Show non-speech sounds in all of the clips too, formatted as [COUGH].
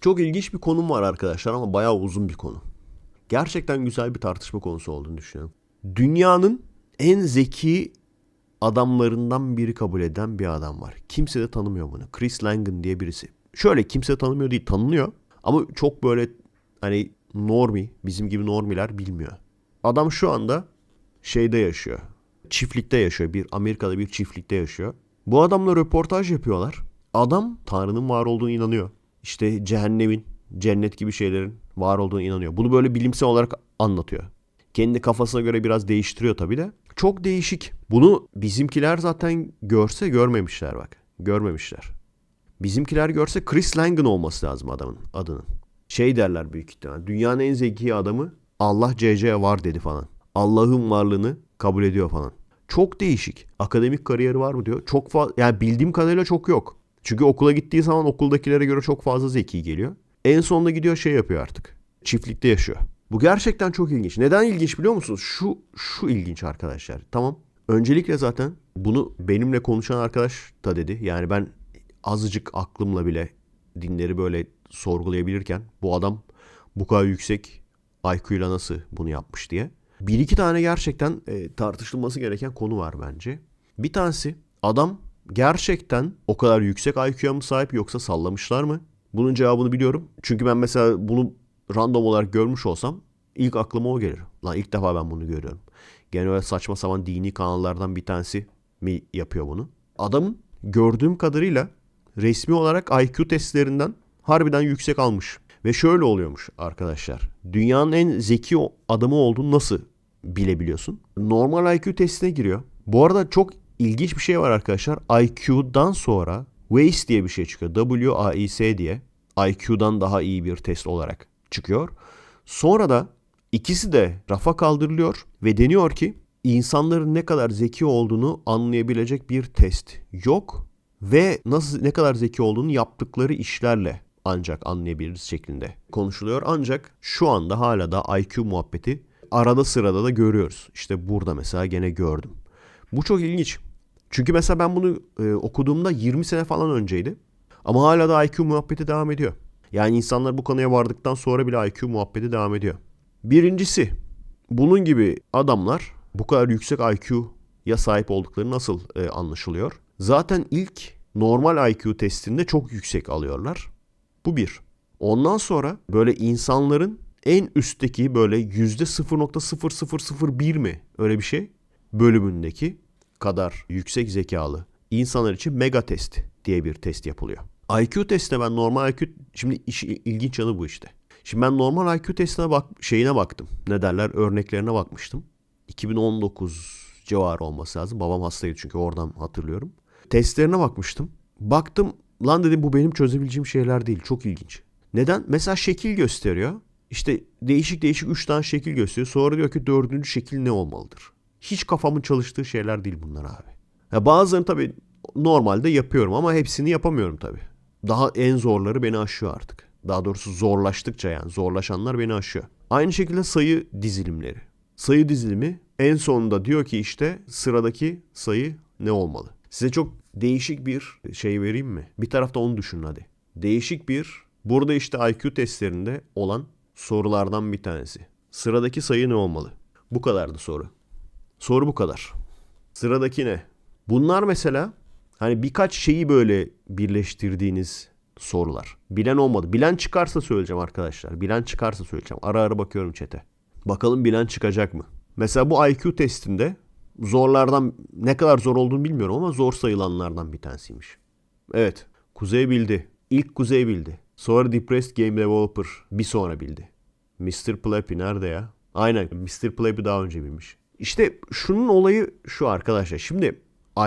Çok ilginç bir konum var arkadaşlar ama bayağı uzun bir konu. Gerçekten güzel bir tartışma konusu olduğunu düşünüyorum. Dünyanın en zeki adamlarından biri kabul eden bir adam var. Kimse de tanımıyor bunu. Chris Langan diye birisi. Şöyle kimse tanımıyor değil tanınıyor. Ama çok böyle hani normi bizim gibi normiler bilmiyor. Adam şu anda şeyde yaşıyor. Çiftlikte yaşıyor. Bir Amerika'da bir çiftlikte yaşıyor. Bu adamla röportaj yapıyorlar. Adam Tanrı'nın var olduğunu inanıyor. İşte cehennemin, cennet gibi şeylerin var olduğunu inanıyor. Bunu böyle bilimsel olarak anlatıyor. Kendi kafasına göre biraz değiştiriyor tabii de. Çok değişik. Bunu bizimkiler zaten görse görmemişler bak. Görmemişler. Bizimkiler görse Chris Langan olması lazım adamın adının. Şey derler büyük ihtimal. Dünyanın en zeki adamı Allah CC var dedi falan. Allah'ın varlığını kabul ediyor falan. Çok değişik. Akademik kariyeri var mı diyor. Çok fazla yani bildiğim kadarıyla çok yok. Çünkü okula gittiği zaman okuldakilere göre çok fazla zeki geliyor. En sonunda gidiyor şey yapıyor artık. Çiftlikte yaşıyor. Bu gerçekten çok ilginç. Neden ilginç biliyor musunuz? Şu şu ilginç arkadaşlar. Tamam. Öncelikle zaten bunu benimle konuşan arkadaş da dedi. Yani ben azıcık aklımla bile dinleri böyle sorgulayabilirken bu adam bu kadar yüksek IQ'yla nasıl bunu yapmış diye. Bir iki tane gerçekten e, tartışılması gereken konu var bence. Bir tanesi adam gerçekten o kadar yüksek IQ'ya mı sahip yoksa sallamışlar mı? Bunun cevabını biliyorum. Çünkü ben mesela bunu random olarak görmüş olsam ilk aklıma o gelir. Lan ilk defa ben bunu görüyorum. Gene öyle saçma sapan dini kanallardan bir tanesi mi yapıyor bunu? Adamın gördüğüm kadarıyla resmi olarak IQ testlerinden harbiden yüksek almış. Ve şöyle oluyormuş arkadaşlar. Dünyanın en zeki adamı olduğunu nasıl bilebiliyorsun? Normal IQ testine giriyor. Bu arada çok ilginç bir şey var arkadaşlar. IQ'dan sonra WAIS diye bir şey çıkıyor. W-A-I-S diye. IQ'dan daha iyi bir test olarak çıkıyor. Sonra da ikisi de rafa kaldırılıyor ve deniyor ki insanların ne kadar zeki olduğunu anlayabilecek bir test yok ve nasıl ne kadar zeki olduğunu yaptıkları işlerle ancak anlayabiliriz şeklinde konuşuluyor. Ancak şu anda hala da IQ muhabbeti arada sırada da görüyoruz. İşte burada mesela gene gördüm. Bu çok ilginç. Çünkü mesela ben bunu e, okuduğumda 20 sene falan önceydi. Ama hala da IQ muhabbeti devam ediyor. Yani insanlar bu konuya vardıktan sonra bile IQ muhabbeti devam ediyor. Birincisi bunun gibi adamlar bu kadar yüksek IQ'ya sahip oldukları nasıl e, anlaşılıyor? Zaten ilk normal IQ testinde çok yüksek alıyorlar. Bu bir. Ondan sonra böyle insanların en üstteki böyle yüzde 0.0001 mi öyle bir şey bölümündeki kadar yüksek zekalı insanlar için mega test diye bir test yapılıyor. IQ testine ben normal IQ şimdi iş, ilginç yanı bu işte. Şimdi ben normal IQ testine bak şeyine baktım. Ne derler örneklerine bakmıştım. 2019 civarı olması lazım. Babam hastaydı çünkü oradan hatırlıyorum. Testlerine bakmıştım. Baktım lan dedim bu benim çözebileceğim şeyler değil. Çok ilginç. Neden? Mesela şekil gösteriyor. İşte değişik değişik 3 tane şekil gösteriyor. Sonra diyor ki dördüncü şekil ne olmalıdır? Hiç kafamın çalıştığı şeyler değil bunlar abi. Ya bazılarını tabii normalde yapıyorum ama hepsini yapamıyorum tabii. Daha en zorları beni aşıyor artık. Daha doğrusu zorlaştıkça yani zorlaşanlar beni aşıyor. Aynı şekilde sayı dizilimleri. Sayı dizilimi en sonunda diyor ki işte sıradaki sayı ne olmalı? Size çok değişik bir şey vereyim mi? Bir tarafta onu düşünün hadi. Değişik bir burada işte IQ testlerinde olan sorulardan bir tanesi. Sıradaki sayı ne olmalı? Bu kadardı soru. Soru bu kadar. Sıradaki ne? Bunlar mesela hani birkaç şeyi böyle birleştirdiğiniz sorular. Bilen olmadı. Bilen çıkarsa söyleyeceğim arkadaşlar. Bilen çıkarsa söyleyeceğim. Ara ara bakıyorum çete. Bakalım bilen çıkacak mı? Mesela bu IQ testinde zorlardan ne kadar zor olduğunu bilmiyorum ama zor sayılanlardan bir tanesiymiş. Evet. Kuzey bildi. İlk Kuzey bildi. Sonra Depressed Game Developer bir sonra bildi. Mr. Plappy nerede ya? Aynen Mr. Plappy daha önce bilmiş. İşte şunun olayı şu arkadaşlar. Şimdi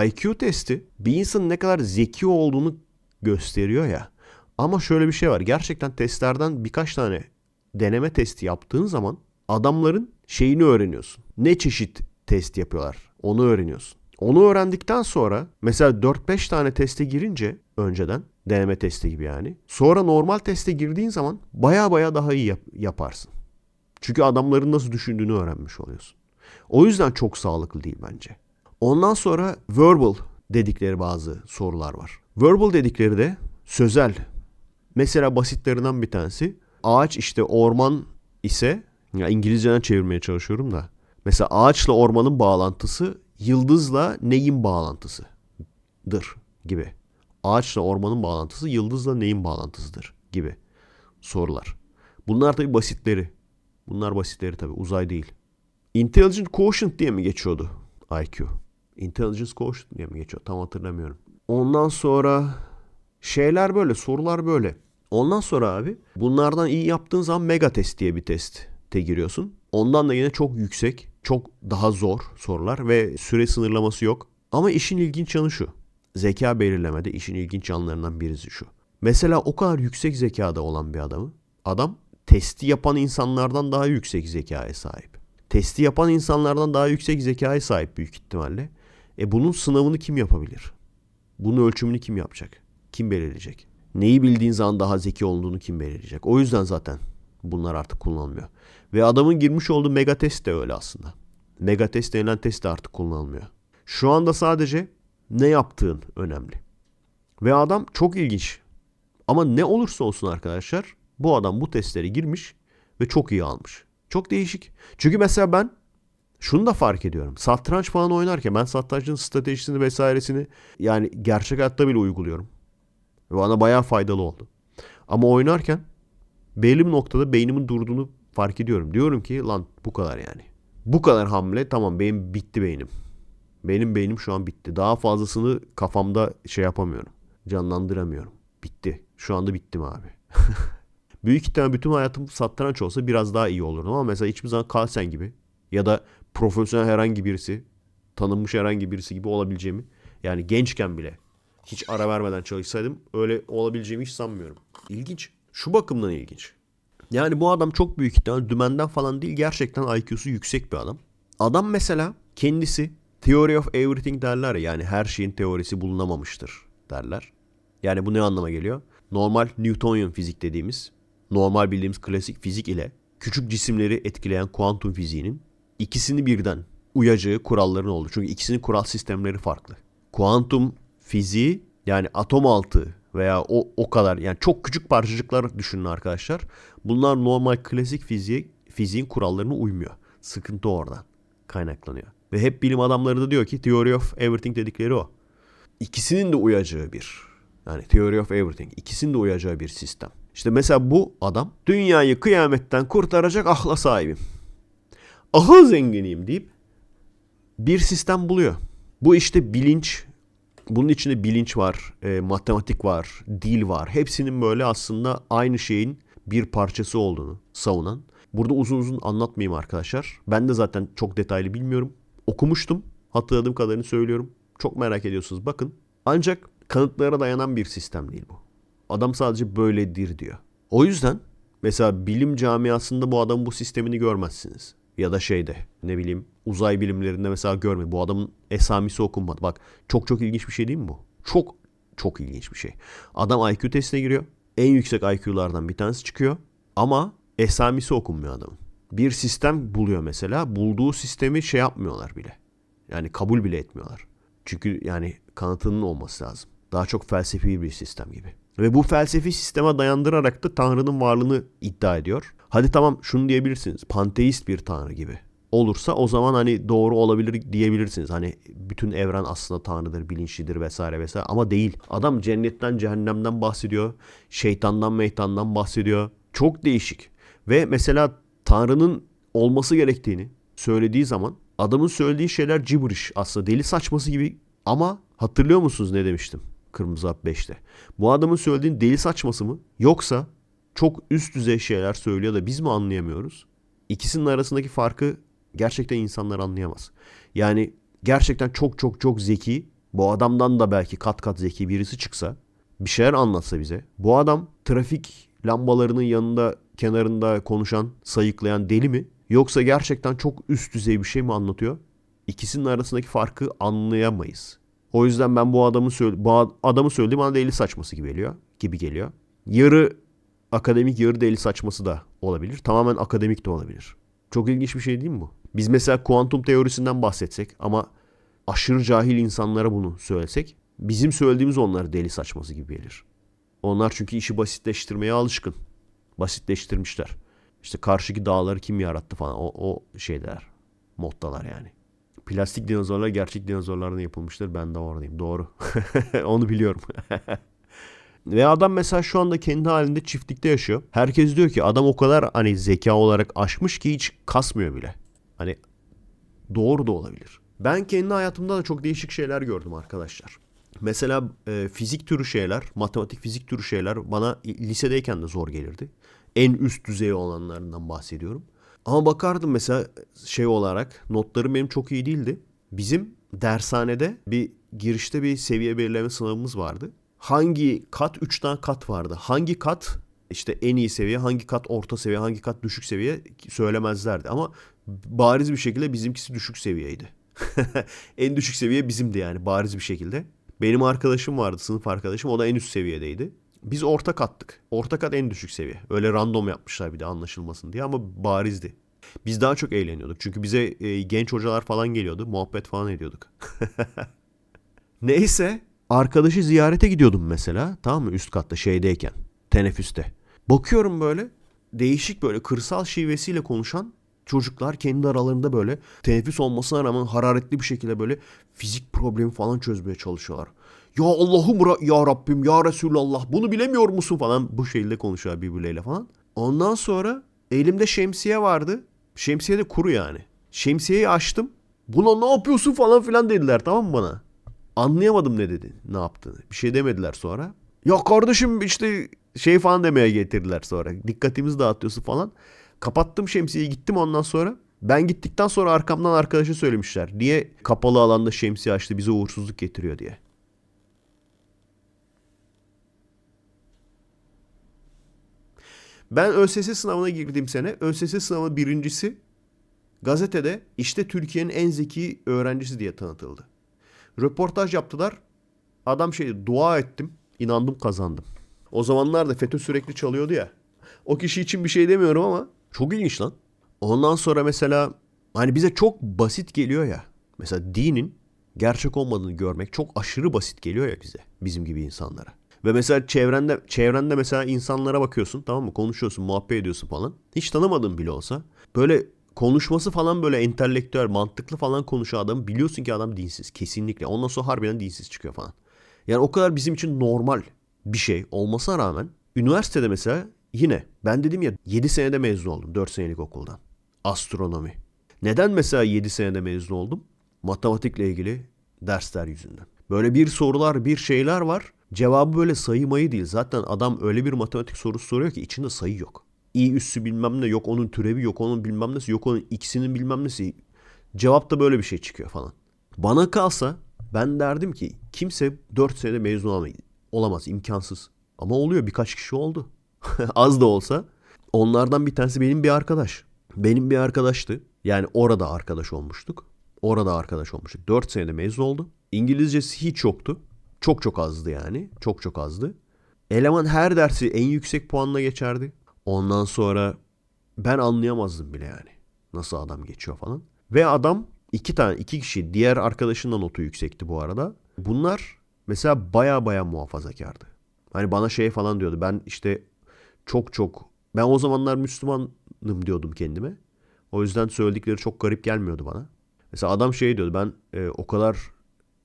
IQ testi bir insanın ne kadar zeki olduğunu gösteriyor ya. Ama şöyle bir şey var. Gerçekten testlerden birkaç tane deneme testi yaptığın zaman adamların şeyini öğreniyorsun. Ne çeşit test yapıyorlar onu öğreniyorsun. Onu öğrendikten sonra mesela 4-5 tane teste girince önceden deneme testi gibi yani. Sonra normal teste girdiğin zaman baya baya daha iyi yap- yaparsın. Çünkü adamların nasıl düşündüğünü öğrenmiş oluyorsun. O yüzden çok sağlıklı değil bence. Ondan sonra verbal dedikleri bazı sorular var. Verbal dedikleri de sözel Mesela basitlerinden bir tanesi. Ağaç işte orman ise ya İngilizceden çevirmeye çalışıyorum da. Mesela ağaçla ormanın bağlantısı yıldızla neyin bağlantısıdır gibi. Ağaçla ormanın bağlantısı yıldızla neyin bağlantısıdır gibi sorular. Bunlar tabii basitleri. Bunlar basitleri tabii uzay değil. Intelligent Quotient diye mi geçiyordu IQ? Intelligence Quotient diye mi geçiyor? Tam hatırlamıyorum. Ondan sonra şeyler böyle, sorular böyle. Ondan sonra abi bunlardan iyi yaptığın zaman mega test diye bir teste giriyorsun. Ondan da yine çok yüksek, çok daha zor sorular ve süre sınırlaması yok. Ama işin ilginç yanı şu. Zeka belirlemede işin ilginç yanlarından birisi şu. Mesela o kadar yüksek zekada olan bir adamı, adam testi yapan insanlardan daha yüksek zekaya sahip. Testi yapan insanlardan daha yüksek zekaya sahip büyük ihtimalle. E bunun sınavını kim yapabilir? Bunun ölçümünü kim yapacak? Kim belirleyecek? Neyi bildiğin zaman daha zeki olduğunu kim belirleyecek? O yüzden zaten bunlar artık kullanılmıyor. Ve adamın girmiş olduğu mega test de öyle aslında. Mega test denilen test de artık kullanılmıyor. Şu anda sadece ne yaptığın önemli. Ve adam çok ilginç. Ama ne olursa olsun arkadaşlar bu adam bu testleri girmiş ve çok iyi almış. Çok değişik. Çünkü mesela ben şunu da fark ediyorum. Satranç falan oynarken ben satrançın stratejisini vesairesini yani gerçek hayatta bile uyguluyorum. Ve bana bayağı faydalı oldu. Ama oynarken belli bir noktada beynimin durduğunu fark ediyorum. Diyorum ki lan bu kadar yani. Bu kadar hamle tamam benim bitti beynim. Benim beynim şu an bitti. Daha fazlasını kafamda şey yapamıyorum. Canlandıramıyorum. Bitti. Şu anda bittim abi. [LAUGHS] Büyük ihtimal bütün hayatım satranç olsa biraz daha iyi olurdum ama mesela hiçbir zaman Carlsen gibi ya da profesyonel herhangi birisi, tanınmış herhangi birisi gibi olabileceğimi yani gençken bile hiç ara vermeden çalışsaydım öyle olabileceğimi hiç sanmıyorum. İlginç. Şu bakımdan ilginç. Yani bu adam çok büyük ihtimal dümenden falan değil gerçekten IQ'su yüksek bir adam. Adam mesela kendisi theory of everything derler ya yani her şeyin teorisi bulunamamıştır derler. Yani bu ne anlama geliyor? Normal Newtonian fizik dediğimiz normal bildiğimiz klasik fizik ile küçük cisimleri etkileyen kuantum fiziğinin ikisini birden uyacağı kuralların oldu. Çünkü ikisinin kural sistemleri farklı. Kuantum fiziği yani atom altı veya o o kadar yani çok küçük parçacıklar düşünün arkadaşlar. Bunlar normal klasik fiziği, fiziğin kurallarına uymuyor. Sıkıntı oradan kaynaklanıyor. Ve hep bilim adamları da diyor ki theory of everything dedikleri o. İkisinin de uyacağı bir yani theory of everything ikisinin de uyacağı bir sistem. İşte mesela bu adam dünyayı kıyametten kurtaracak ahla sahibim. Ahıl zenginiyim deyip bir sistem buluyor. Bu işte bilinç, bunun içinde bilinç var, e, matematik var, dil var. Hepsinin böyle aslında aynı şeyin bir parçası olduğunu savunan. Burada uzun uzun anlatmayayım arkadaşlar. Ben de zaten çok detaylı bilmiyorum. Okumuştum. Hatırladığım kadarını söylüyorum. Çok merak ediyorsunuz bakın. Ancak kanıtlara dayanan bir sistem değil bu. Adam sadece böyledir diyor. O yüzden mesela bilim camiasında bu adamın bu sistemini görmezsiniz. Ya da şeyde ne bileyim uzay bilimlerinde mesela görme. Bu adamın esamisi okunmadı. Bak çok çok ilginç bir şey değil mi bu? Çok çok ilginç bir şey. Adam IQ testine giriyor. En yüksek IQ'lardan bir tanesi çıkıyor. Ama esamisi okunmuyor adamın. Bir sistem buluyor mesela. Bulduğu sistemi şey yapmıyorlar bile. Yani kabul bile etmiyorlar. Çünkü yani kanıtının olması lazım. Daha çok felsefi bir sistem gibi. Ve bu felsefi sisteme dayandırarak da Tanrı'nın varlığını iddia ediyor. Hadi tamam şunu diyebilirsiniz. Panteist bir Tanrı gibi. Olursa o zaman hani doğru olabilir diyebilirsiniz. Hani bütün evren aslında Tanrı'dır, bilinçlidir vesaire vesaire. Ama değil. Adam cennetten, cehennemden bahsediyor. Şeytandan, meytandan bahsediyor. Çok değişik. Ve mesela Tanrı'nın olması gerektiğini söylediği zaman adamın söylediği şeyler gibberish aslında deli saçması gibi ama hatırlıyor musunuz ne demiştim? Kırmızı Hap 5'te. Bu adamın söylediğin deli saçması mı? Yoksa çok üst düzey şeyler söylüyor da biz mi anlayamıyoruz? İkisinin arasındaki farkı gerçekten insanlar anlayamaz. Yani gerçekten çok çok çok zeki, bu adamdan da belki kat kat zeki birisi çıksa, bir şeyler anlatsa bize. Bu adam trafik lambalarının yanında, kenarında konuşan, sayıklayan deli mi? Yoksa gerçekten çok üst düzey bir şey mi anlatıyor? İkisinin arasındaki farkı anlayamayız. O yüzden ben bu adamın söyle bu adamı söylediğim bana deli saçması gibi geliyor. Gibi geliyor. Yarı akademik yarı deli saçması da olabilir. Tamamen akademik de olabilir. Çok ilginç bir şey değil mi bu? Biz mesela kuantum teorisinden bahsetsek ama aşırı cahil insanlara bunu söylesek bizim söylediğimiz onlara deli saçması gibi gelir. Onlar çünkü işi basitleştirmeye alışkın. Basitleştirmişler. İşte karşıki dağları kim yarattı falan o, o şeyler. Moddalar yani. Plastik dinozorlar gerçek dinozorlardan yapılmıştır. Ben de oradayım. Doğru. [LAUGHS] Onu biliyorum. [LAUGHS] Ve adam mesela şu anda kendi halinde çiftlikte yaşıyor. Herkes diyor ki adam o kadar hani zeka olarak aşmış ki hiç kasmıyor bile. Hani doğru da olabilir. Ben kendi hayatımda da çok değişik şeyler gördüm arkadaşlar. Mesela e, fizik türü şeyler, matematik fizik türü şeyler bana lisedeyken de zor gelirdi. En üst düzey olanlarından bahsediyorum. Ama bakardım mesela şey olarak notlarım benim çok iyi değildi. Bizim dershanede bir girişte bir seviye belirleme sınavımız vardı. Hangi kat 3 tane kat vardı. Hangi kat işte en iyi seviye, hangi kat orta seviye, hangi kat düşük seviye söylemezlerdi. Ama bariz bir şekilde bizimkisi düşük seviyeydi. [LAUGHS] en düşük seviye bizimdi yani bariz bir şekilde. Benim arkadaşım vardı, sınıf arkadaşım. O da en üst seviyedeydi. Biz orta kattık. Orta kat en düşük seviye. Öyle random yapmışlar bir de anlaşılmasın diye ama barizdi. Biz daha çok eğleniyorduk. Çünkü bize e, genç hocalar falan geliyordu. Muhabbet falan ediyorduk. [LAUGHS] Neyse arkadaşı ziyarete gidiyordum mesela. Tamam mı? Üst katta şeydeyken. Teneffüste. Bakıyorum böyle değişik böyle kırsal şivesiyle konuşan çocuklar kendi aralarında böyle teneffüs olmasına rağmen hararetli bir şekilde böyle fizik problemi falan çözmeye çalışıyorlar. Ya Allah'ım ya Rabbim ya Resulallah bunu bilemiyor musun falan bu şekilde konuşuyor birbirleriyle falan. Ondan sonra elimde şemsiye vardı. Şemsiye de kuru yani. Şemsiyeyi açtım. Buna ne yapıyorsun falan filan dediler tamam mı bana? Anlayamadım ne dedi ne yaptığını. Bir şey demediler sonra. Ya kardeşim işte şey falan demeye getirdiler sonra. Dikkatimizi dağıtıyorsun falan. Kapattım şemsiyeyi gittim ondan sonra. Ben gittikten sonra arkamdan arkadaşa söylemişler. Niye kapalı alanda şemsiye açtı bize uğursuzluk getiriyor diye. Ben ÖSS sınavına girdiğim sene ÖSS sınavı birincisi gazetede işte Türkiye'nin en zeki öğrencisi diye tanıtıldı. Röportaj yaptılar. Adam şey dua ettim. inandım kazandım. O zamanlar da FETÖ sürekli çalıyordu ya. O kişi için bir şey demiyorum ama çok ilginç lan. Ondan sonra mesela hani bize çok basit geliyor ya. Mesela dinin gerçek olmadığını görmek çok aşırı basit geliyor ya bize. Bizim gibi insanlara. Ve mesela çevrende çevrende mesela insanlara bakıyorsun tamam mı? Konuşuyorsun, muhabbet ediyorsun falan. Hiç tanımadığın bile olsa böyle konuşması falan böyle entelektüel, mantıklı falan konuşan adam biliyorsun ki adam dinsiz kesinlikle. Ondan sonra harbiden dinsiz çıkıyor falan. Yani o kadar bizim için normal bir şey olmasına rağmen üniversitede mesela yine ben dedim ya 7 senede mezun oldum 4 senelik okuldan. Astronomi. Neden mesela 7 senede mezun oldum? Matematikle ilgili dersler yüzünden. Böyle bir sorular, bir şeyler var. Cevabı böyle sayı mayı değil. Zaten adam öyle bir matematik sorusu soruyor ki içinde sayı yok. İ üssü bilmem ne yok onun türevi yok onun bilmem nesi yok onun x'inin bilmem nesi. Cevap da böyle bir şey çıkıyor falan. Bana kalsa ben derdim ki kimse 4 senede mezun. Olamaz imkansız. Ama oluyor birkaç kişi oldu. [LAUGHS] Az da olsa. Onlardan bir tanesi benim bir arkadaş. Benim bir arkadaştı. Yani orada arkadaş olmuştuk. Orada arkadaş olmuştuk. 4 senede mezun oldu. İngilizcesi hiç yoktu. Çok çok azdı yani. Çok çok azdı. Eleman her dersi en yüksek puanla geçerdi. Ondan sonra ben anlayamazdım bile yani. Nasıl adam geçiyor falan. Ve adam iki tane iki kişi diğer arkadaşının notu yüksekti bu arada. Bunlar mesela baya baya muhafazakardı. Hani bana şey falan diyordu. Ben işte çok çok ben o zamanlar Müslümanım diyordum kendime. O yüzden söyledikleri çok garip gelmiyordu bana. Mesela adam şey diyordu ben e, o kadar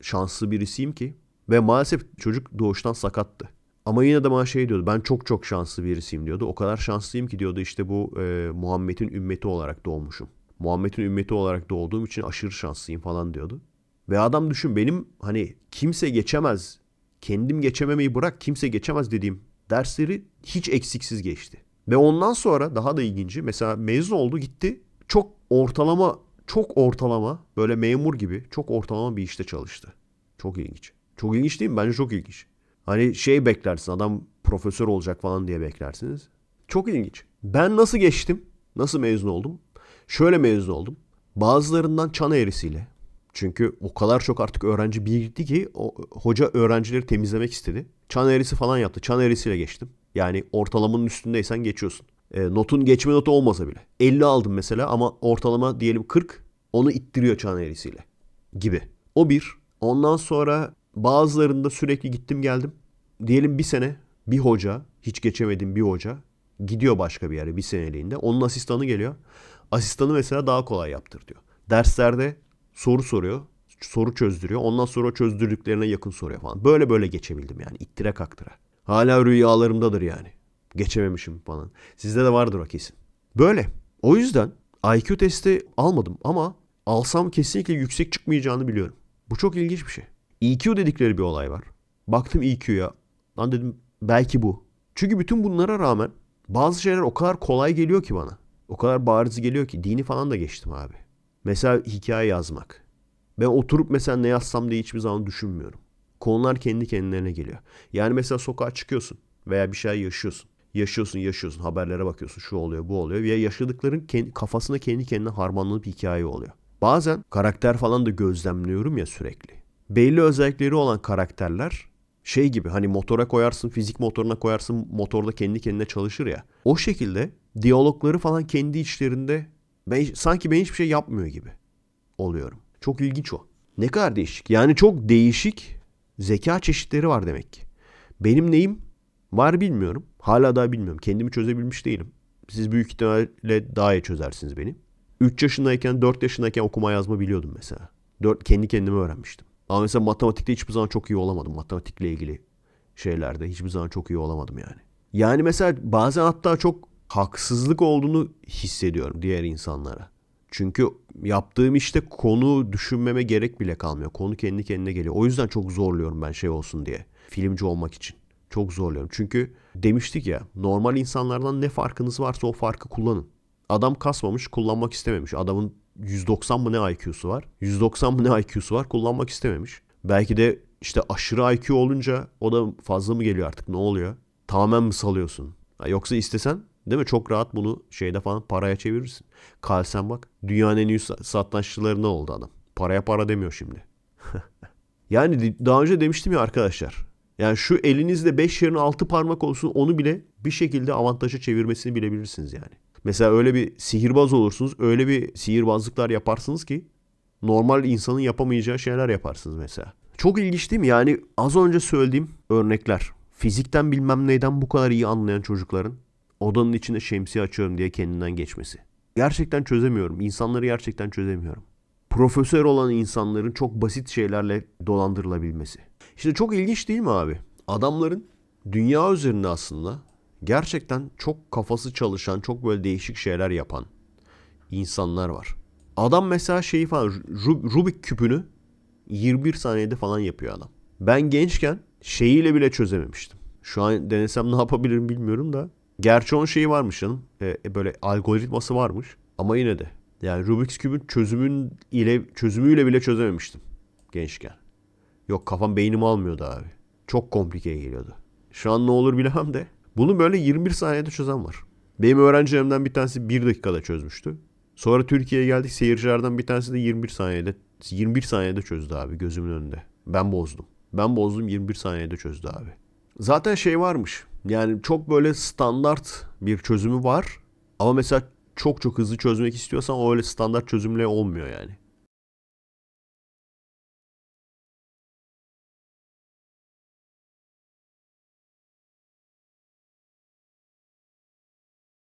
şanslı birisiyim ki ve maalesef çocuk doğuştan sakattı. Ama yine de bana şey diyordu ben çok çok şanslı birisiyim diyordu. O kadar şanslıyım ki diyordu işte bu e, Muhammed'in ümmeti olarak doğmuşum. Muhammed'in ümmeti olarak doğduğum için aşırı şanslıyım falan diyordu. Ve adam düşün benim hani kimse geçemez, kendim geçememeyi bırak kimse geçemez dediğim dersleri hiç eksiksiz geçti. Ve ondan sonra daha da ilginci mesela mezun oldu gitti çok ortalama çok ortalama böyle memur gibi çok ortalama bir işte çalıştı. Çok ilginç. Çok ilginç değil mi? Bence çok ilginç. Hani şey beklersin adam profesör olacak falan diye beklersiniz. Çok ilginç. Ben nasıl geçtim? Nasıl mezun oldum? Şöyle mezun oldum. Bazılarından çan eğrisiyle. Çünkü o kadar çok artık öğrenci birikti ki o, hoca öğrencileri temizlemek istedi. Çan eğrisi falan yaptı. Çan eğrisiyle geçtim. Yani ortalamanın üstündeysen geçiyorsun. E, notun geçme notu olmasa bile. 50 aldım mesela ama ortalama diyelim 40. Onu ittiriyor çan eğrisiyle gibi. O bir. Ondan sonra Bazılarında sürekli gittim geldim. Diyelim bir sene bir hoca, hiç geçemediğim bir hoca gidiyor başka bir yere bir seneliğinde. Onun asistanı geliyor. Asistanı mesela daha kolay yaptır diyor. Derslerde soru soruyor. Soru çözdürüyor. Ondan sonra çözdürdüklerine yakın soruyor falan. Böyle böyle geçebildim yani. ittire kaktıra. Hala rüyalarımdadır yani. Geçememişim falan. Sizde de vardır o kesin. Böyle. O yüzden IQ testi almadım ama alsam kesinlikle yüksek çıkmayacağını biliyorum. Bu çok ilginç bir şey. EQ dedikleri bir olay var. Baktım EQ'ya. Lan dedim belki bu. Çünkü bütün bunlara rağmen bazı şeyler o kadar kolay geliyor ki bana. O kadar bariz geliyor ki. Dini falan da geçtim abi. Mesela hikaye yazmak. Ben oturup mesela ne yazsam diye hiçbir zaman düşünmüyorum. Konular kendi kendilerine geliyor. Yani mesela sokağa çıkıyorsun veya bir şey yaşıyorsun. Yaşıyorsun, yaşıyorsun, haberlere bakıyorsun, şu oluyor, bu oluyor. Ve yaşadıkların kendi, kafasına kendi kendine harmanlanıp hikaye oluyor. Bazen karakter falan da gözlemliyorum ya sürekli. Belli özellikleri olan karakterler şey gibi hani motora koyarsın, fizik motoruna koyarsın, motorda kendi kendine çalışır ya. O şekilde diyalogları falan kendi içlerinde ben, sanki ben hiçbir şey yapmıyor gibi oluyorum. Çok ilginç o. Ne kadar değişik. Yani çok değişik zeka çeşitleri var demek ki. Benim neyim var bilmiyorum. Hala daha bilmiyorum. Kendimi çözebilmiş değilim. Siz büyük ihtimalle daha iyi çözersiniz beni. 3 yaşındayken 4 yaşındayken okuma yazma biliyordum mesela. 4, kendi kendime öğrenmiştim. Ama mesela matematikte hiçbir zaman çok iyi olamadım. Matematikle ilgili şeylerde hiçbir zaman çok iyi olamadım yani. Yani mesela bazen hatta çok haksızlık olduğunu hissediyorum diğer insanlara. Çünkü yaptığım işte konu düşünmeme gerek bile kalmıyor. Konu kendi kendine geliyor. O yüzden çok zorluyorum ben şey olsun diye. Filmci olmak için. Çok zorluyorum. Çünkü demiştik ya normal insanlardan ne farkınız varsa o farkı kullanın. Adam kasmamış kullanmak istememiş. Adamın 190 mı ne IQ'su var? 190 mı ne IQ'su var kullanmak istememiş. Belki de işte aşırı IQ olunca o da fazla mı geliyor artık ne oluyor? Tamamen mi salıyorsun? Yoksa istesen değil mi çok rahat bunu şeyde falan paraya çevirirsin. Kalsen bak dünyanın en iyi satranççıları ne oldu adam? Paraya para demiyor şimdi. [LAUGHS] yani daha önce demiştim ya arkadaşlar. Yani şu elinizde 5 yerine 6 parmak olsun onu bile bir şekilde avantaja çevirmesini bilebilirsiniz yani. Mesela öyle bir sihirbaz olursunuz. Öyle bir sihirbazlıklar yaparsınız ki normal insanın yapamayacağı şeyler yaparsınız mesela. Çok ilginç değil mi? Yani az önce söylediğim örnekler. Fizikten bilmem neyden bu kadar iyi anlayan çocukların odanın içinde şemsiye açıyorum diye kendinden geçmesi. Gerçekten çözemiyorum. İnsanları gerçekten çözemiyorum. Profesör olan insanların çok basit şeylerle dolandırılabilmesi. İşte çok ilginç değil mi abi? Adamların dünya üzerinde aslında gerçekten çok kafası çalışan, çok böyle değişik şeyler yapan insanlar var. Adam mesela şeyi falan Rubik küpünü 21 saniyede falan yapıyor adam. Ben gençken şeyiyle bile çözememiştim. Şu an denesem ne yapabilirim bilmiyorum da. Gerçi onun şeyi varmış canım. E, böyle algoritması varmış. Ama yine de. Yani Rubik's küpün çözümün ile çözümüyle bile çözememiştim gençken. Yok kafam beynim almıyordu abi. Çok komplike geliyordu. Şu an ne olur bilemem de. Bunu böyle 21 saniyede çözen var. Benim öğrencilerimden bir tanesi 1 dakikada çözmüştü. Sonra Türkiye'ye geldik seyircilerden bir tanesi de 21 saniyede 21 saniyede çözdü abi gözümün önünde. Ben bozdum. Ben bozdum 21 saniyede çözdü abi. Zaten şey varmış. Yani çok böyle standart bir çözümü var. Ama mesela çok çok hızlı çözmek istiyorsan o öyle standart çözümle olmuyor yani.